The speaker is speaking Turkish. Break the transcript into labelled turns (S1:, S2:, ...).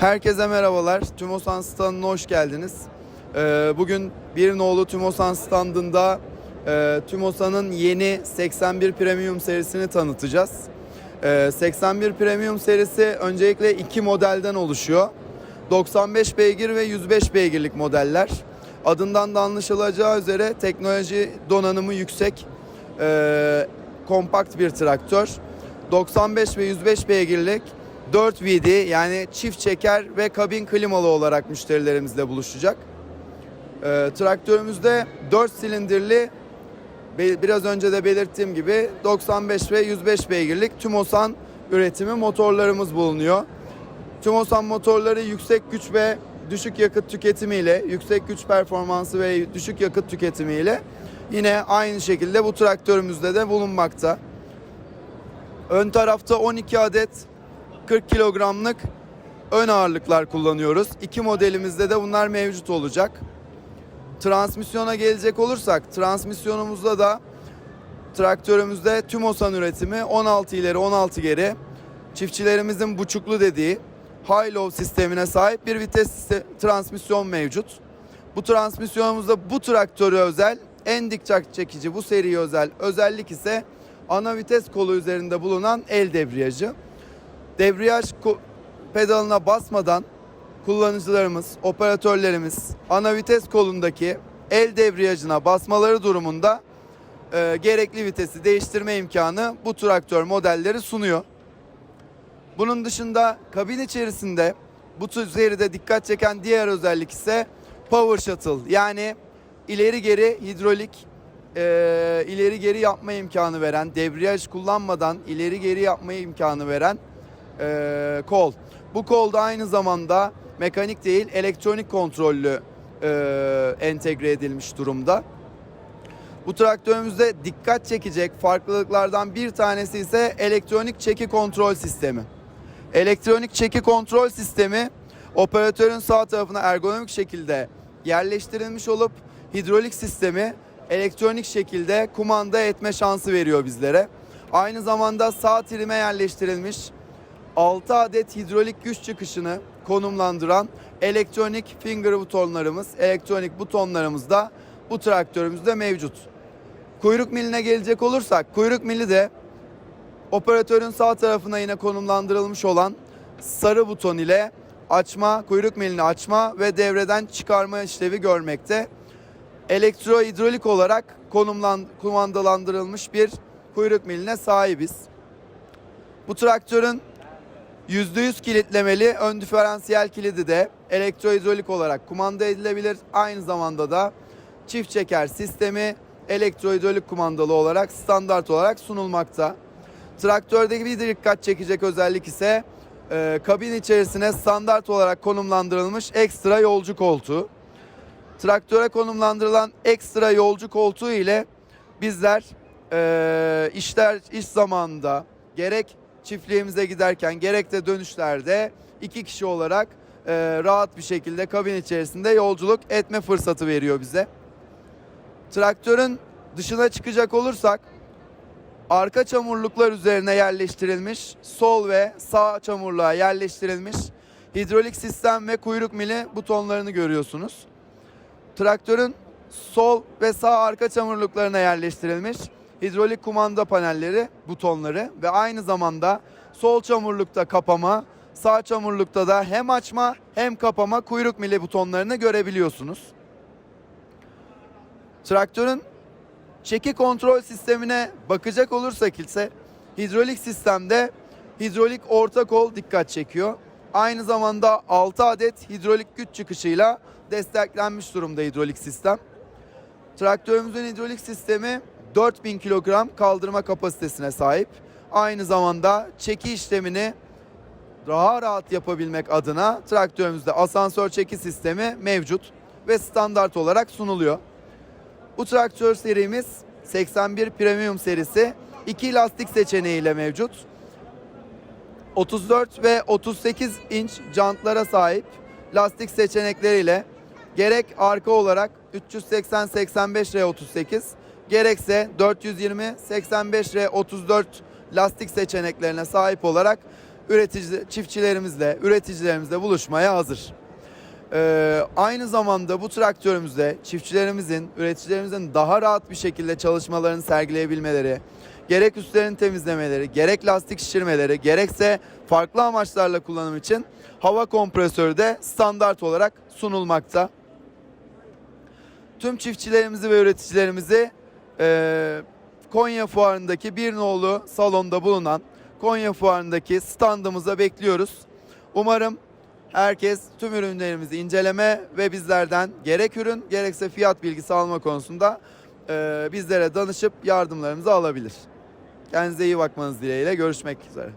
S1: Herkese merhabalar. Tümosan standına hoş geldiniz. Ee, bugün bir nolu Tümosan standında e, Tümosan'ın yeni 81 Premium serisini tanıtacağız. Ee, 81 Premium serisi öncelikle iki modelden oluşuyor. 95 beygir ve 105 beygirlik modeller. Adından da anlaşılacağı üzere teknoloji donanımı yüksek, e, kompakt bir traktör. 95 ve 105 beygirlik 4 VD yani çift çeker ve kabin klimalı olarak müşterilerimizle buluşacak. Ee, traktörümüzde 4 silindirli biraz önce de belirttiğim gibi 95 ve 105 beygirlik Tümosan üretimi motorlarımız bulunuyor. Tümosan motorları yüksek güç ve düşük yakıt tüketimiyle, yüksek güç performansı ve düşük yakıt tüketimiyle yine aynı şekilde bu traktörümüzde de bulunmakta. Ön tarafta 12 adet 40 kilogramlık ön ağırlıklar kullanıyoruz. İki modelimizde de bunlar mevcut olacak. Transmisyona gelecek olursak transmisyonumuzda da traktörümüzde Tümosan üretimi 16 ileri 16 geri çiftçilerimizin buçuklu dediği high-low sistemine sahip bir vites transmisyon mevcut. Bu transmisyonumuzda bu traktöre özel en dikkat çekici bu seriye özel özellik ise ana vites kolu üzerinde bulunan el debriyajı. Debriyaj pedalına basmadan kullanıcılarımız, operatörlerimiz ana vites kolundaki el debriyajına basmaları durumunda e, gerekli vitesi değiştirme imkanı bu traktör modelleri sunuyor. Bunun dışında kabin içerisinde bu seride dikkat çeken diğer özellik ise Power Shuttle yani ileri geri hidrolik e, ileri geri yapma imkanı veren debriyaj kullanmadan ileri geri yapma imkanı veren e, kol. Bu kol da aynı zamanda mekanik değil elektronik kontrollü e, entegre edilmiş durumda. Bu traktörümüzde dikkat çekecek farklılıklardan bir tanesi ise elektronik çeki kontrol sistemi. Elektronik çeki kontrol sistemi operatörün sağ tarafına ergonomik şekilde yerleştirilmiş olup hidrolik sistemi elektronik şekilde kumanda etme şansı veriyor bizlere. Aynı zamanda sağ trime yerleştirilmiş 6 adet hidrolik güç çıkışını konumlandıran elektronik finger butonlarımız, elektronik butonlarımız da bu traktörümüzde mevcut. Kuyruk miline gelecek olursak, kuyruk mili de operatörün sağ tarafına yine konumlandırılmış olan sarı buton ile açma, kuyruk milini açma ve devreden çıkarma işlevi görmekte. Elektro hidrolik olarak konumlan, kumandalandırılmış bir kuyruk miline sahibiz. Bu traktörün %100 kilitlemeli ön diferansiyel kilidi de elektrohidrolik olarak kumanda edilebilir. Aynı zamanda da çift çeker sistemi elektrohidrolik kumandalı olarak standart olarak sunulmakta. Traktördeki bir dikkat çekecek özellik ise e, kabin içerisine standart olarak konumlandırılmış ekstra yolcu koltuğu. Traktöre konumlandırılan ekstra yolcu koltuğu ile bizler e, işler iş zamanında gerek çiftliğimize giderken gerek de dönüşlerde iki kişi olarak e, rahat bir şekilde kabin içerisinde yolculuk etme fırsatı veriyor bize. Traktörün dışına çıkacak olursak arka çamurluklar üzerine yerleştirilmiş, sol ve sağ çamurluğa yerleştirilmiş hidrolik sistem ve kuyruk mili butonlarını görüyorsunuz. Traktörün sol ve sağ arka çamurluklarına yerleştirilmiş hidrolik kumanda panelleri, butonları ve aynı zamanda sol çamurlukta kapama, sağ çamurlukta da hem açma hem kapama kuyruk mili butonlarını görebiliyorsunuz. Traktörün çeki kontrol sistemine bakacak olursak ise hidrolik sistemde hidrolik orta kol dikkat çekiyor. Aynı zamanda 6 adet hidrolik güç çıkışıyla desteklenmiş durumda hidrolik sistem. Traktörümüzün hidrolik sistemi 4000 kilogram kaldırma kapasitesine sahip. Aynı zamanda çeki işlemini daha rahat yapabilmek adına traktörümüzde asansör çeki sistemi mevcut ve standart olarak sunuluyor. Bu traktör serimiz 81 Premium serisi. iki lastik seçeneğiyle mevcut. 34 ve 38 inç jantlara sahip lastik seçenekleriyle gerek arka olarak 380 85 R38 gerekse 420 85 R34 lastik seçeneklerine sahip olarak üretici çiftçilerimizle, üreticilerimizle buluşmaya hazır. Ee, aynı zamanda bu traktörümüzde çiftçilerimizin, üreticilerimizin daha rahat bir şekilde çalışmalarını sergileyebilmeleri, gerek üstlerini temizlemeleri, gerek lastik şişirmeleri, gerekse farklı amaçlarla kullanım için hava kompresörü de standart olarak sunulmakta. Tüm çiftçilerimizi ve üreticilerimizi eee, Konya Fuarı'ndaki bir nolu salonda bulunan Konya Fuarı'ndaki standımıza bekliyoruz. Umarım herkes tüm ürünlerimizi inceleme ve bizlerden gerek ürün gerekse fiyat bilgisi alma konusunda eee, bizlere danışıp yardımlarımızı alabilir. Kendinize iyi bakmanız dileğiyle görüşmek üzere.